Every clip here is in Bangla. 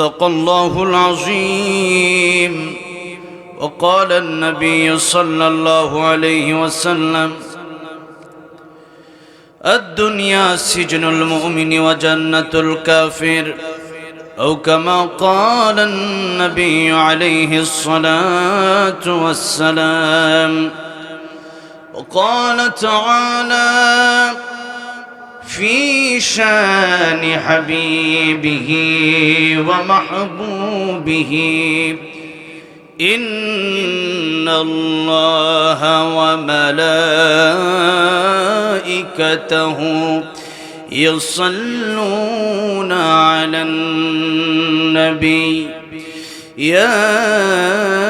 صدق الله العظيم. وقال النبي صلى الله عليه وسلم الدنيا سجن المؤمن وجنة الكافر. أو كما قال النبي عليه الصلاة والسلام وقال تعالى في شان حبيبه ومحبوبه. إن الله وملائكته يصلون على النبي. يا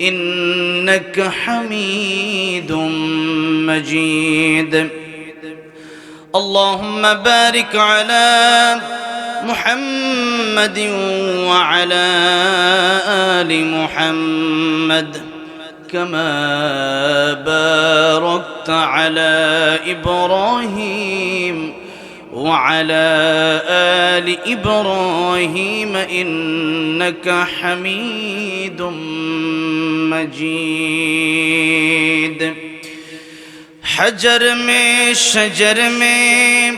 إنك حميد مجيد. اللهم بارك على محمد وعلى آل محمد كما باركت على إبراهيم وعلى آل إبراهيم إنك حميد مجيد. حجر میں شجر میں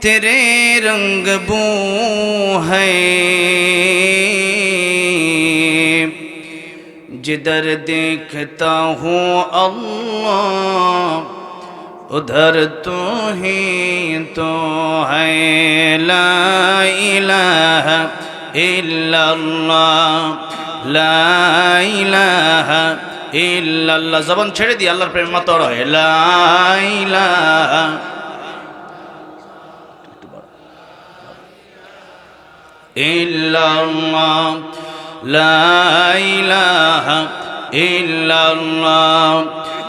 تیرے رنگ بو ہے. جدر دیکھتا ہوں اللہ उधर तो ही तो है ला इलाहा इल्लल्लाह ला इलाहा ইল্লাল্লাহ জবান ছেড়ে দিয়ে আল্লাহর প্রেম মতো রহে লা ইলাহা ইল্লাল্লাহ লা ইলাহা ইল্লাল্লাহ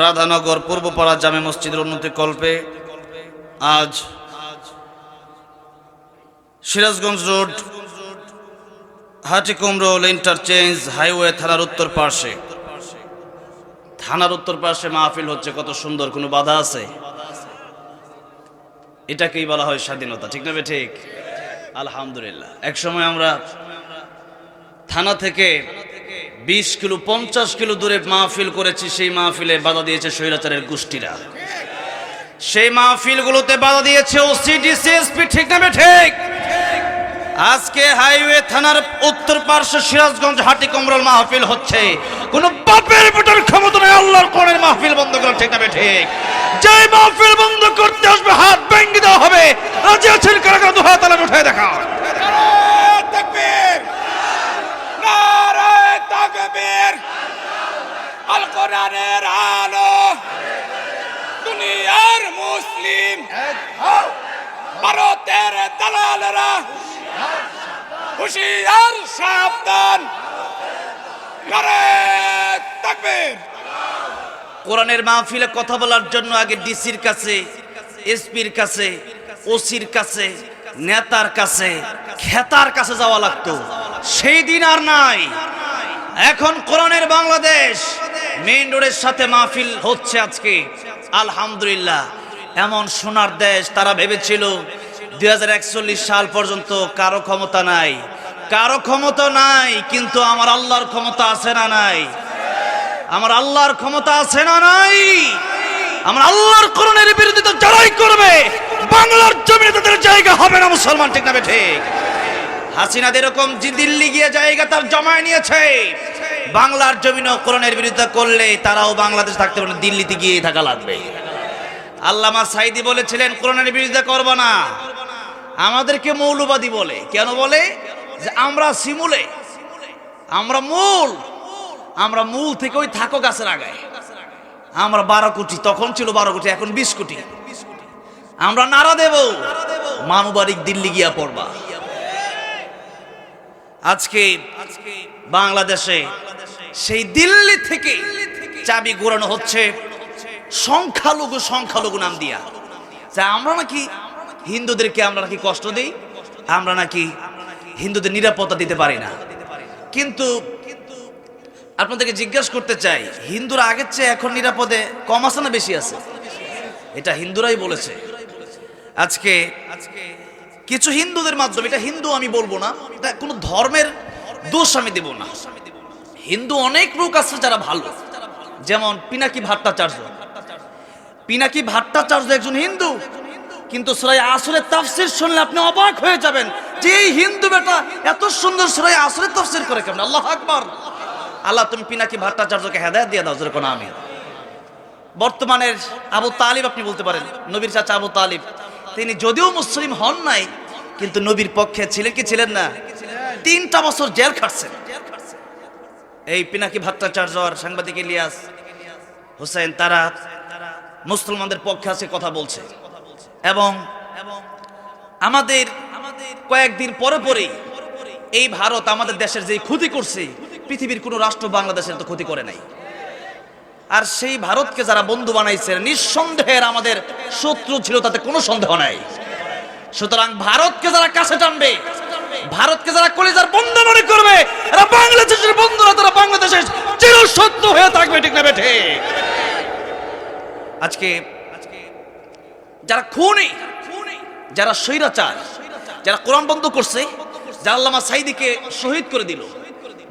রাধানগর পূর্বপাড়া জামে মসজিদের উন্নতি কল্পে আজ Sirajganj road Hatikumrul interchange highway থানার উত্তর পার্শ্বে থানার উত্তর পার্শ্বে মাহফিল হচ্ছে, কত সুন্দর, কোনো বাধা আছে? এটাকেই বলা হয় স্বাধীনতা, ঠিক না ঠিক? আলহামদুলিল্লাহ। এক সময় আমরা থানা থেকে বিশ কিলো, পঞ্চাশ কিলো দূরে মাহফিল করেছি, সেই মাহফিলে বাধা দিয়েছে স্বৈরাচারের গোষ্ঠীরা। সেই মাহফিলগুলোতে বাধা দিয়েছে ঠিক ঠিক আজকে হাইওয়ে থানার উত্তর পার্শ্ব সিরাজগঞ্জ হাটি কমরল মাহফিল হচ্ছে। কোন বাপের বেটার ক্ষমতা নেই, আল্লাহর কোণের মাহফিল বন্ধ করা, ঠিক না ঠিক যে মাহফিল বন্ধ করতে আসবে, হাত ভেঙে দেওয়া হবে। রাজি আছেন কারা কারা দু হাত আলামে উঠায় দেখা তাকবীর। আল কোরআনের আলো। দুনিয়ার মুসলিম। ভারতের দালালরা হুশিয়ার সাবধান। নারায় তাকবীর। কোরআনের মাহফিলে কথা বলার জন্য আগে ডিসির কাছে, এসপির কাছে, ওসির কাছে, নেতার কাছে, খেতার কাছে যাওয়া লাগতো। সেই দিন আর নাই। এখন কোরআনের বাংলাদেশ মেইন রোডের সাথে মাহফিল হচ্ছে আজকে। আলহামদুলিল্লাহ। এমন সোনার দেশ তারা ভেবেছিল দু হাজার একচল্লিশ সাল পর্যন্ত কারও ক্ষমতা নাই। কারও ক্ষমতা নাই, কিন্তু আমার আল্লাহর ক্ষমতা আছে না নাই? আমার আল্লাহর ক্ষমতা আছে না নাই? আমার আল্লাহর করণের বিরোধিতা যারাই করবে, বাংলার জমিনে তাদের জায়গা হবে না মুসলমান, ঠিক না ঠিক? হাসিনাদের এরকম যে দিল্লি গিয়ে জায়গা তার জমায় নিয়েছে। বাংলার জমিন কোরআনের বিরুদ্ধে করলে তারাও বাংলাদেশ থাকতে পারে দিল্লিতে গিয়ে থাকা লাগবে। আল্লামা সাইদি বলেছিলেন, কোরআনের বিরুদ্ধে করব না। আমাদেরকে মৌলবাদী বলে। কেন বলে? যে আমরা শিমুলে, আমরা মূল আমরা মূল থেকে ওই থাকো গাছের আগায়। আমরা বারো কোটি, তখন ছিল বারো কোটি, এখন বিশ কোটি। আমরা নারা দেব। মামুবারিক দিল্লি গিয়া পড়বা। আজকে বাংলাদেশে সেই দিল্লি থেকে চাবি ঘোরানো হচ্ছে সংখ্যালঘু সংখ্যালঘু নাম দিয়া। যা আমরা নাকি হিন্দুদেরকে আমরা নাকি কষ্ট দিই? আমরা নাকি হিন্দুদের নিরাপত্তা দিতে পারি না। কিন্তু আপনাদেরকে জিজ্ঞেস করতে চাই, হিন্দুরা আগের চেয়ে এখন নিরাপদে কম আছে না বেশি আছে? এটা হিন্দুরাই বলেছে। আজকে কিছু হিন্দুদের মাধ্যমে, এটা হিন্দু আমি বলব না, এটা কোনো ধর্মের দোষ আমি দেব না। হিন্দু অনেক লোক আছে যারা ভালো। যেমন পিনাকি ভট্টাচার্য। পিনাকি ভট্টাচার্য একজন হিন্দু, কিন্তু সুরাই আসরের তাফসির শুনলে আপনি অবাক হয়ে যাবেন যে এই হিন্দু বেটা এত সুন্দর সুরাই আসরের তাফসির করে কেমন? আল্লাহ আকবার। আল্লাহ, তুমি পিনাকি ভট্টাচার্যকে হেদায়ত দিয়ে দাও, যেরকম আমি। বর্তমানের আবু তালিব আপনি বলতে পারেন, নবীর চাচা আবু তালিব। তিনি যদিও মুসলিম হন নাই কিন্তু নবীর পক্ষে ছিলেন কি ছিলেন না? তিনটা বছর জেল খাটছেন। এই পিনাকি ভট্টাচার্য আর সাংবাদিক ইলিয়াস হোসেন, তারা মুসলমানদের পক্ষে আছে কথা বলছে। এবং আমাদের কয়েকদিন পরে পরেই এই ভারত আমাদের দেশের যে ক্ষতি করছে, পৃথিবীর কোনো রাষ্ট্র বাংলাদেশের তো ক্ষতি করে নাই। আর সেই ভারতকে যারা বন্ধু বানাইছে নিঃসন্দেহের আমাদের শত্রু ছিল, তাতে কোনো সন্দেহ নাই। সুতরাং ভারতকে যারা কাছে টানবে, ভারতকে যারা কলিজার বন্ধু মনে করবে, এরা বাংলাদেশের বন্ধুরা, তারা বাংলাদেশের শত্রু হয়ে থাকবে, ঠিক না বেঠে? আজকে যারা খুনি, যারা স্বৈরাচার, যারা কোরআন বন্ধ করছে, যারা আল্লামা সাইদিকে শহীদ করে দিল,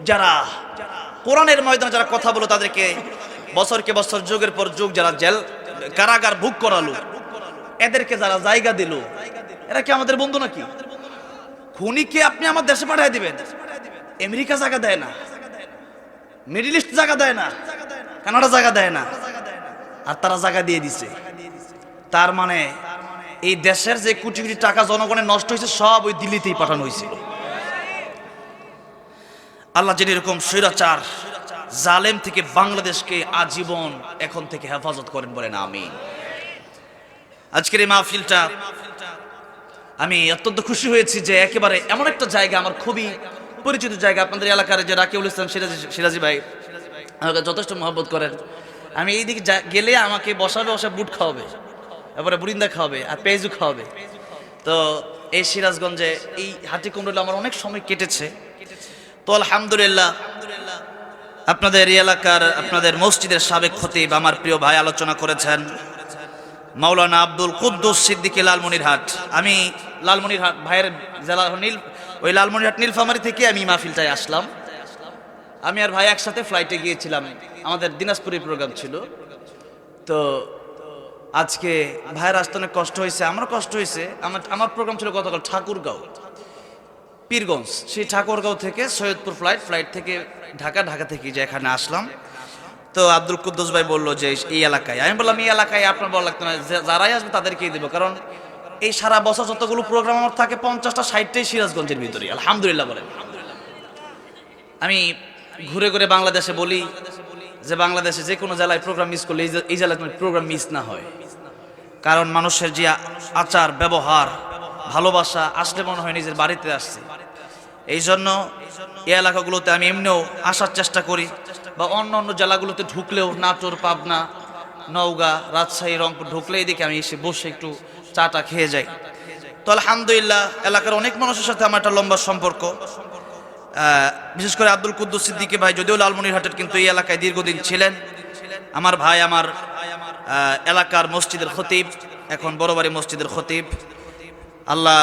যারা কোরআনের ময়দানে যারা কথা বলো তাদেরকে বছরকে বছর, যুগের পর যুগ যারা জেল, কারাগার ভোগ করালো, এদেরকে যারা জায়গা দিল এরা কি আমাদের বন্ধু নাকি? খুনিকে আপনি আমার দেশে পাঠিয়ে দিবেন। আমেরিকা জায়গা দেয় না। মিডিল ইস্ট জায়গা দেয় না। কানাডা জায়গা দেয় না। আর তারা জায়গা দিয়ে দিছে। তার মানে এই দেশের যে কোটি কোটি টাকা জনগণের নষ্ট হয়েছে, সব ওই দিল্লিতেই পাঠানো হয়েছিল। আল্লাহ যিনি এরকম স্বৈরাচার জালেম থেকে বাংলাদেশকে আজীবন এখন থেকে হেফাজত করেন বলেন আমি আজকের এই মাহফিলটা আমি অত্যন্ত খুশি হয়েছি যে একেবারে এমন একটা জায়গা আমার খুবই পরিচিত জায়গা আপনাদের এলাকার যে রাকিউল ইসলাম সিরাজি সিরাজি ভাই, আমাকে যথেষ্ট মহব্বত করেন। আমি এই দিকে গেলে আমাকে বসাবে, বসা বুট খাওয়াবে এবারে বুরিন্দা খাওয়াবে আর পেঁয়াজু খাওয়াবে। তো এই সিরাজগঞ্জে এই হাতি কুমড়োলে আমার অনেক সময় কেটেছে। তো আলহামদুলিল্লাহ, আপনাদের এলাকার, আপনাদের মসজিদের সাবেক খতিব আমার প্রিয় ভাই আলোচনা করেছেন। মাওলানা আব্দুল কুদ্দুস সিদ্দিকী লালমনিরহাট। আমি লালমনিরহাট ভাইয়ের জেলা নীল ওই লালমনিরহাট নীলফামারি থেকে আমি মাহফিলটায় আসলাম। আমি আর ভাই একসাথে ফ্লাইটে গিয়েছিলাম। আমাদের দিনাজপুরের প্রোগ্রাম ছিল। তো আজকে ভাইয়ের আসতে অনেক কষ্ট হয়েছে, আমারও কষ্ট হয়েছে। আমার আমার প্রোগ্রাম ছিল গতকাল ঠাকুরগাঁও। পীরগঞ্জ। সেই ঠাকুরগাঁও থেকে সৈয়দপুর ফ্লাইট ফ্লাইট থেকে ঢাকা ঢাকা থেকে যে এখানে আসলাম। তো আব্দুল কুদ্দুস ভাই বলল যে, এই এলাকায়। আমি বললাম, এই এলাকায় আপনার বলা লাগতো না যারাই আসবে তাদেরকেই দেবো। কারণ এই সারা বছর যতগুলো প্রোগ্রাম আমার থাকে, পঞ্চাশটা, ষাটটাই সিরাজগঞ্জের ভিতরে আলহামদুলিল্লাহ বলেন। আমি ঘুরে ঘুরে বাংলাদেশে বলি যে, বাংলাদেশে যে কোনো জেলায় প্রোগ্রাম মিস করলে এই জেলায় প্রোগ্রাম মিস না হয়। কারণ মানুষের যে আচার, ব্যবহার, ভালোবাসা আসলে মনে হয় নিজের বাড়িতে আসছে। এই জন্য এই এলাকাগুলোতে আমি এমনিও আসার চেষ্টা করি। বা অন্য অন্য জেলাগুলোতে ঢুকলেও নাটোর পাবনা, নওগাঁ, রাজশাহী, রংপুর ঢুকলে এদিকে আমি এসে বসে একটু চাটা খেয়ে যাই। তো আলহামদুলিল্লাহ, এলাকার অনেক মানুষের সাথে আমার একটা লম্বা সম্পর্ক। বিশেষ করে আব্দুল কুদ্দুস সিদ্দিকী ভাই যদিও লালমনিরহাটের কিন্তু এই এলাকায় দীর্ঘদিন ছিলেন। আমার ভাই আমার এলাকার মসজিদের খতিব, এখন বড়বাড়ি মসজিদের খতিব। আল্লাহ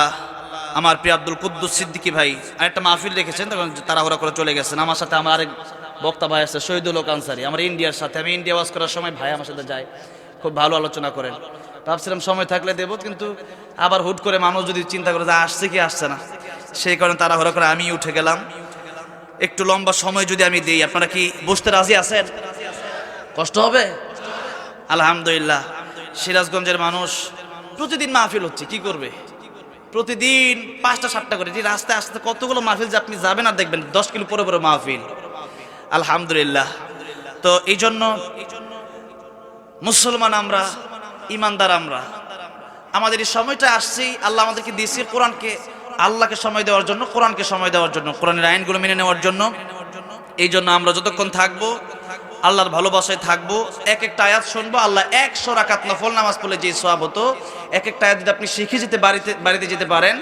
আমার প্রিয় আব্দুল কুদ্দুস সিদ্দিকি ভাই আরেকটা মাহফিল রেখেছেন, তখন তাড়াহুড়া করে চলে গেছেন। আমার সাথে আমার আরেক বক্তা ভাই আছে, শহীদুল আনসারি। আমার ইন্ডিয়ার সাথে, আমি ইন্ডিয়া ওয়াজ করার সময় ভাই আমার সাথে যায়। খুব ভালো আলোচনা করেন। ভাবছিলাম সময় থাকলে দেবো, কিন্তু আবার হুট করে মানুষ যদি চিন্তা করে যে আসছে কি আসছে না, সেই কারণে তাড়াহুড়ো করে আমি উঠে গেলাম। একটু লম্বা সময় যদি আমি দিই, আপনারা কি বসতে রাজি আছেন? কষ্ট হবে? আলহামদুলিল্লাহ। সিরাজগঞ্জের মানুষ প্রতিদিন মাহফিল হচ্ছে, কি করবে? প্রতিদিন পাঁচটা সাতটা করে রাস্তায় আসতে কতগুলো মাহফিল যে আপনি যাবেন আর দেখবেন, দশ কিলো পরে পরে মাহফিল। আলহামদুলিল্লাহ। তো এই জন্য মুসলমান আমরা, ইমানদার আমরা, আমাদের এই সময়টা আসছি, আল্লাহ আমাদেরকে দিয়েছে কোরআনকে, আল্লাহকে সময় দেওয়ার জন্য, কোরআনকে সময় দেওয়ার জন্য, কোরআনের আইনগুলো মেনে নেওয়ার জন্য। এই জন্য আমরা যতক্ষণ থাকব, আল্লাহর ভালোবাসায় থাকব এক একটা আয়াত শুনব, আল্লাহ একশো রাকাত নফল নামাজ পড়লে যে সব হতো এক একটা আয়াত যদি আপনি শিখে যেতে বাড়িতে বাড়িতে যেতে পারেন,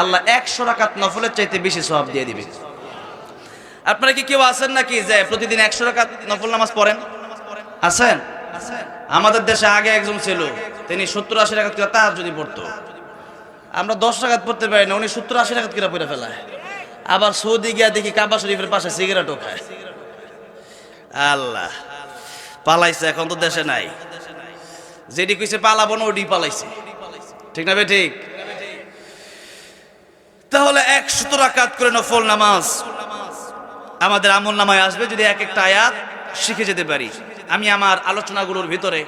আল্লাহ একশো রাকাত নফলের চাইতে বেশি সব দিয়ে দিবে। আপনারা কি কেউ আছেন নাকি? যে প্রতিদিন একশো রাকাত নফল নামাজ পড়েন? আছেন? আমাদের দেশে আগে একজন ছিল, তিনি সত্তর আশি টাকা করে যদি পড়তো। আমরা দশ টাকাত পড়তে পারি না, উনি সত্তর আশি টাকা কিরা পড়ে ফেলায়। আবার সৌদি গিয়া দেখি কাবা শরীফের পাশে সিগারেটও খায়। আল্লাহ, পালাইছে, এখন তো দেশে নাই। যেটি কইছে পালাবো না, ওটি পালাইছে। ঠিক না ঠিক? তাহলে একশত রাকাত করে নফল নামাজ আমাদের আমল নামায় আসবে যদি এক একটা আয়াত শিখে যেতে পারি। আমি আমার আলোচনাগুলোর ভিতরে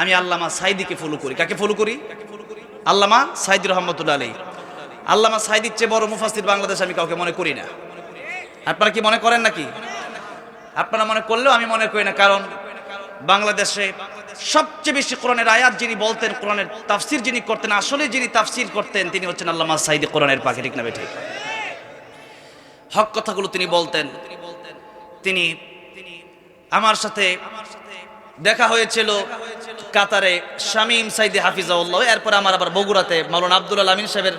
আমি আল্লামা সাইদিকে ফলো করি। কাকে ফলো করি? আল্লামা সাইদি রহমতুল্লাহ আলী আল্লামা সাইদির চেয়ে বড় মুফাসির বাংলাদেশ আমি কাউকে মনে করি না। আপনারা কি মনে করেন নাকি? আপনারা মনে করলেও আমি মনে করি না, কারণ বাংলাদেশে সবচেয়ে বেশি কোরআনের আয়াত যিনি বলতেন, কোরআনের তাফসির যিনি করতেন আসলে যিনি তাফসির করতেন, তিনি হচ্ছেন আল্লামা সাইদি কোরআনের পাখি, ঠিক না বে ঠিক। হক কথাগুলো তিনি বলতেন। তিনি আমার সাথে দেখা হয়েছিল কাতারে শামীম সাইদি হাফিজাউল্লাহ। এরপর আমার আবার বগুড়াতে মাওলানা আব্দুল আমিন সাহেবের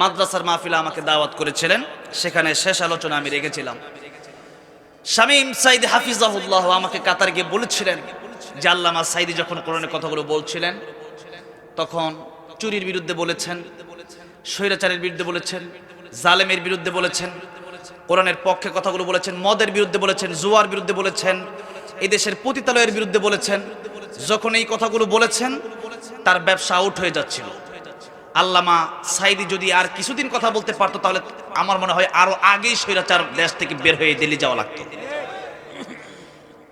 মাদ্রাসার মাহফিলা আমাকে দাওয়াত করেছিলেন। সেখানে শেষ আলোচনা আমি রেখেছিলাম। শামীম সাইদি হাফিজাহুল্লাহ আমাকে কাতার গিয়ে বলেছিলেন যে আল্লামা সাইদি যখন কোরআনের কথাগুলো বলছিলেন, তখন চুরির বিরুদ্ধে বলেছেন, স্বৈরাচারের বিরুদ্ধে বলেছেন, জালেমের বিরুদ্ধে বলেছেন কোরআনের পক্ষে কথাগুলো বলেছেন, মদের বিরুদ্ধে বলেছেন, জুয়ার বিরুদ্ধে বলেছেন এই দেশের পতিতালয়ের বিরুদ্ধে বলেছেন। যখন এই কথাগুলো বলেছেন, তার ব্যবসা আউট হয়ে যাচ্ছিল। আল্লামা সাইদি যদি আর কিছুদিন কথা বলতে পারতো, তাহলে আমার মনে হয় আরও আগেই স্বৈরাচার দেশ থেকে বের হয়ে দিল্লি যাওয়া লাগতো।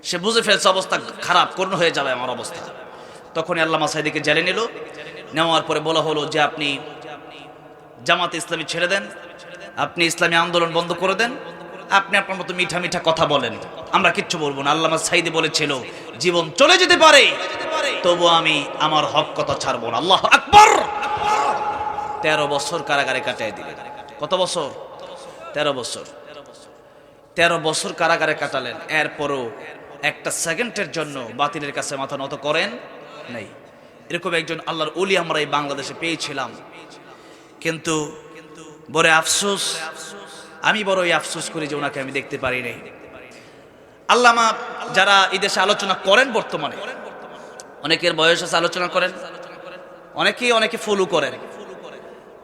সে বুঝে ফেলছে, অবস্থা খারাপ, করুণ হয়ে যাবে আমার অবস্থা। তখনই আল্লামা সাইদিকে জেলে নিল। নেওয়ার পরে বলা হলো যে, আপনি জামাত ইসলামী ছেড়ে দেন। আপনি ইসলামী আন্দোলন বন্ধ করে দেন, আপনি আপনার মতো মিঠা মিঠা কথা বলেন। আমরা কিচ্ছু বলব না, আল্লামা সাইদি বলেছিল, জীবন চলে যেতে পারে তবু আমি আমার হক কথা ছাড়বো না। আল্লাহ আকবর! তেরো বছর কারাগারে কাটাই দিলেন। কত বছর? তেরো বছর। তেরো বছর কারাগারে কাটালেন, এরপরও একটা সেকেন্ডের জন্য বাতিলের কাছে মাথা নত করেন নাই। এরকম একজন আল্লাহর অলি আমরা এই বাংলাদেশে পেয়েছিলাম। কিন্তু বড় আফসোস। আমি বড়ই আফসোস করি যে ওনাকে আমি দেখতে পারি নাই। আল্লামা যারা এই দেশে আলোচনা করেন বর্তমানে, অনেকের বয়স আছে, আলোচনা করেন। অনেকেই অনেকে ফলো করেন।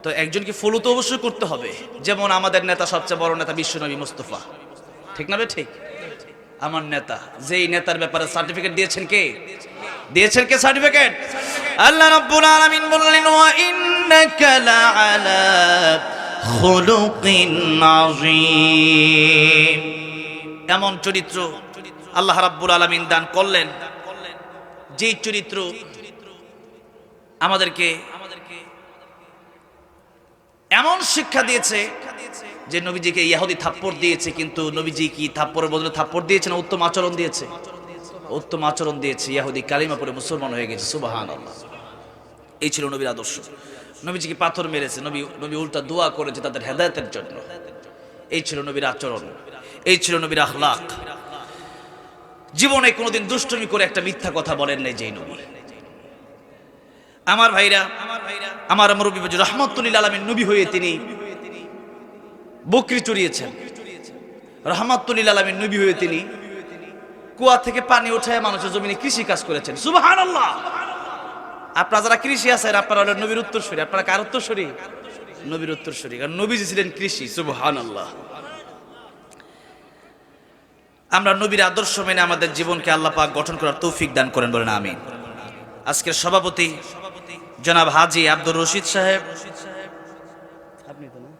তো একজনকে ফলো তো অবশ্যই করতে হবে। যেমন আমাদের নেতা সবচেয়ে বড় নেতা বিশ্বনবী মুস্তফা। ঠিক না ঠিক? আমার নেতা। যেই নেতার ব্যাপারে সার্টিফিকেট দিয়েছেন কে? দিয়েছেন কে সার্টিফিকেট আল্লাহ রাব্বুল আলামিন বললেন, ওয়া ইন্নাকা লাআলা আযীম এমন চরিত্র আল্লাহ রাব্বুল আলামিন দান করলেন, যেই চরিত্র আমাদেরকে এমন শিক্ষা দিয়েছে যে নবীজিকে ইয়াহুদি থাপ্পড় দিয়েছে, কিন্তু নবীজি কি থাপ্পড়ের বদলে থাপ্পড় দিয়েছে না উত্তম আচরণ দিয়েছে? উত্তম আচরণ দিয়েছে, ইয়াহুদি কালিমা পরে মুসলমান হয়ে গেছে সুবাহান আল্লাহ এই ছিল নবীর আদর্শ। নবীজিকে পাথর মেরেছে, নবী নবী উল্টা দোয়া করেছে তাদের হেদায়তের জন্য। এই ছিল নবীর আচরণ, এই ছিল নবীর আখলাক। জীবনে কোনোদিন দুষ্টমি করে একটা মিথ্যা কথা বলেন নাই যেই নবী। আমার ভাইরা, আমার মুরব্বী রহমতুল্লিল আলমীর নবী হয়ে তিনি বকরি চড়িয়েছেন। রহমতুল্লিল আলমীর নবী হয়ে তিনি কুয়া থেকে পানি উঠায় মানুষের জমিনে কৃষি কাজ করেছেন। সুবাহান আল্লাহ আপনারা যারা কৃষি আছেন, আপনারা হলেন নবীর উত্তরসূরি। আপনারা কার উত্তরসূরি? নবীর উত্তরসূরি। কারণ নবীজি ছিলেন কৃষি সুবহান আল্লাহ আমরা নবীর আদর্শ মেনে আমাদের জীবনকে আল্লাহ পাক গঠন করার তৌফিক দান করেন বলেন, আমিন। আজকের সভাপতি জনাব হাজি আব্দুর রশিদ সাহেব। আপনি তো না?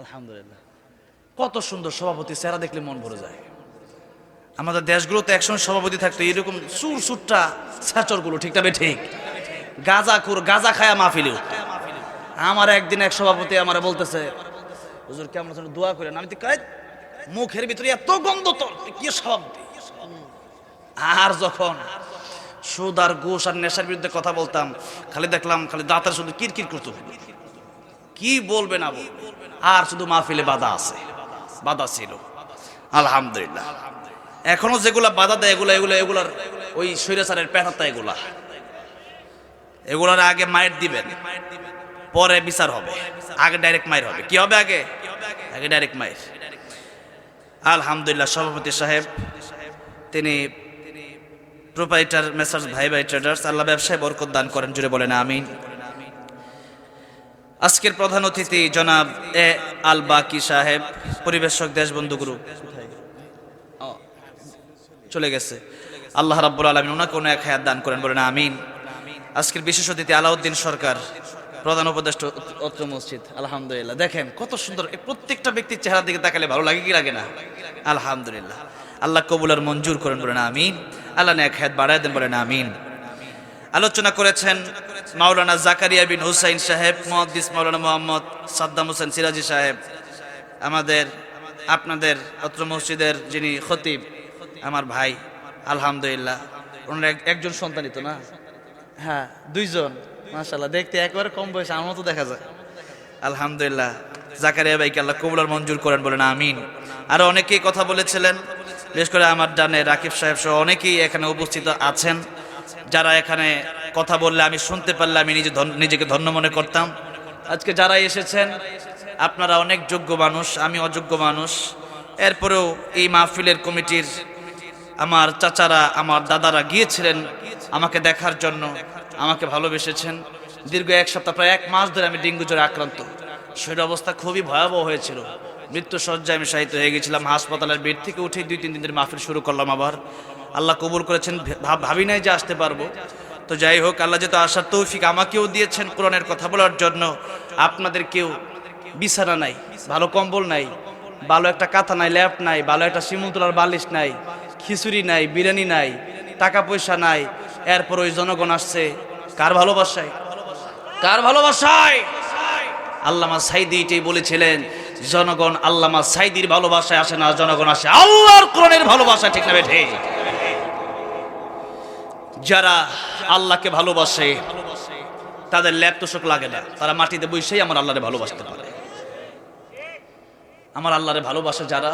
আলহামদুলিল্লাহ। কত সুন্দর সভাপতি, চেহারা দেখলে মন ভরে যায়। আমাদের দেশগুলোতে একসময় সভাপতি থাকতো, এরকম সুর সুরটা স্যাচরগুলো ঠিক তবে ঠিক? গাজা কুর গাজা খায়া মাহফিলে উঠতো। আমার একদিন এক সভাপতি আমার বলতেছে, হুজুর, কেমন আছেন? দোয়া করেন। আমি তো মুখের ভিতরে এত গন্ধ তোর কি সভাপতি আর যখন সুদ আর ঘুষ আর নেশার বিরুদ্ধে কথা বলতাম, খালি দেখলাম খালি দাঁতের শুধু কিরকির করতো। কি বলবে না আর শুধু মাহফিলে বাধা আছে, বাধা ছিল। আলহামদুলিল্লাহ। এখনও যেগুলা বাধা দেয়, এগুলা, এগুলো, এগুলার ওই সৈরাচারের পেটাতা এগুলা। এগুলার আগে মায়ের দিবেন, পরে বিচার হবে, আগে ডাইরেক্ট মায়ের হবে। কি হবে আগে? আগে ডাইরেক্ট মায়ের। আলহামদুলিল্লাহ, সভাপতি সাহেব, তিনি প্রোপাইটার মেসার্স ভাই ভাই ট্রেডার্স আল্লাহ ব্যবসায় বরকত দান করেন, জুড়ে বলেন আমিন। আজকের প্রধান অতিথি জনাব এ আল বাকি সাহেব, পরিবেশক দেশবন্ধু গ্রুপ চলে গেছে। আল্লাহ রাব্বুল আলমিন ওনাকে কোনো এক হায়াত দান করেন, বলেন আমিন। আজকের বিশেষ অতিথি আলাউদ্দিন সরকার, প্রধান উপদেষ্টা অত্র মসজিদ, আলহামদুলিল্লাহ। দেখেন কত সুন্দর, এই প্রত্যেকটা ব্যক্তির চেহারা দিকে তাকালে ভালো লাগে কি লাগে না? আলহামদুলিল্লাহ। আল্লাহ কবুল আর মঞ্জুর করেন, বলেন আমিন। আল্লাহ এক হায়াত বাড়ায় দেন, বলেন আমিন। আলোচনা করেছেন মাওলানা জাকারিয়া বিন হুসাইন সাহেব মহাদিস মাওলানা মোহাম্মদ সাদ্দাম হোসেন সিরাজি সাহেব। আমাদের, আপনাদের অত্র মসজিদের যিনি খতিব আমার ভাই আলহামদুলিল্লাহ। ওনার এক- একজন সন্তানই তো না? হ্যাঁ দুইজন। মাশাল্লাহ দেখতে একবারে কম বয়স আমার মতো দেখা যায়। আলহামদুলিল্লাহ। জাকারিয়া ভাইকে আল্লাহ কবুল আর মঞ্জুর করেন বলেন আমিন। আরও অনেকেই কথা বলেছিলেন বিশেষ করে আমার ডানে রাকিব সাহেব সহ অনেকেই এখানে উপস্থিত আছেন। যারা এখানে কথা বললে আমি শুনতে পারলে আমি নিজে নিজেকে ধন্য মনে করতাম। আজকে যারা এসেছেন আপনারা অনেক যোগ্য মানুষ আমি অযোগ্য মানুষ। এরপরেও এই মাহফিলের কমিটির আমার চাচারা, আমার দাদারা গিয়েছিলেন আমাকে দেখার জন্য, আমাকে ভালোবেসেছেন। দীর্ঘ এক সপ্তাহ, প্রায় এক মাস ধরে আমি ডেঙ্গু জ্বরে আক্রান্ত। শরীর অবস্থা খুবই ভয়াবহ হয়েছিল। মৃত্যু সজ্জায় আমি সাহিত্য হয়ে গেছিলাম, হাসপাতালের বেড থেকে উঠে দুই তিন দিনের মাহফিল শুরু করলাম আবার। আল্লাহ কবুল করেছেন ভাব- নাই যে আসতে পারব। তো যাই হোক, আল্লাহ যেহেতু আসার তৌফিক আমাকেও দিয়েছেন কোরআনের কথা বলার জন্য। আপনাদের কেউ বিছানা নাই, ভালো কম্বল নাই, ভালো একটা কাঁথা নাই, ল্যাপ নাই, ভালো একটা শিমুতলার বালিশ নাই খিচুড়ি নাই, বিরিয়ানি নাই, টাকা পয়সা নাই, এরপর ওই জনগণ আসছে। কার ভালোবাসায়? কার ভালোবাসায়? আল্লামা সাইদি এটাই বলেছিলেন, জনগণ আল্লামা সাইদির ভালোবাসায় আসে না, জনগণ আসে আল্লাহর কোরআনের ভালোবাসা ঠিক না বেঠে? যারা আল্লাহকে ভালোবাসে, তাদের ল্যাপ তোষক লাগে না। তারা মাটিতে বসেই আমার আল্লাহরে ভালোবাসতে পারে। আমার আল্লাহরে ভালোবাসে যারা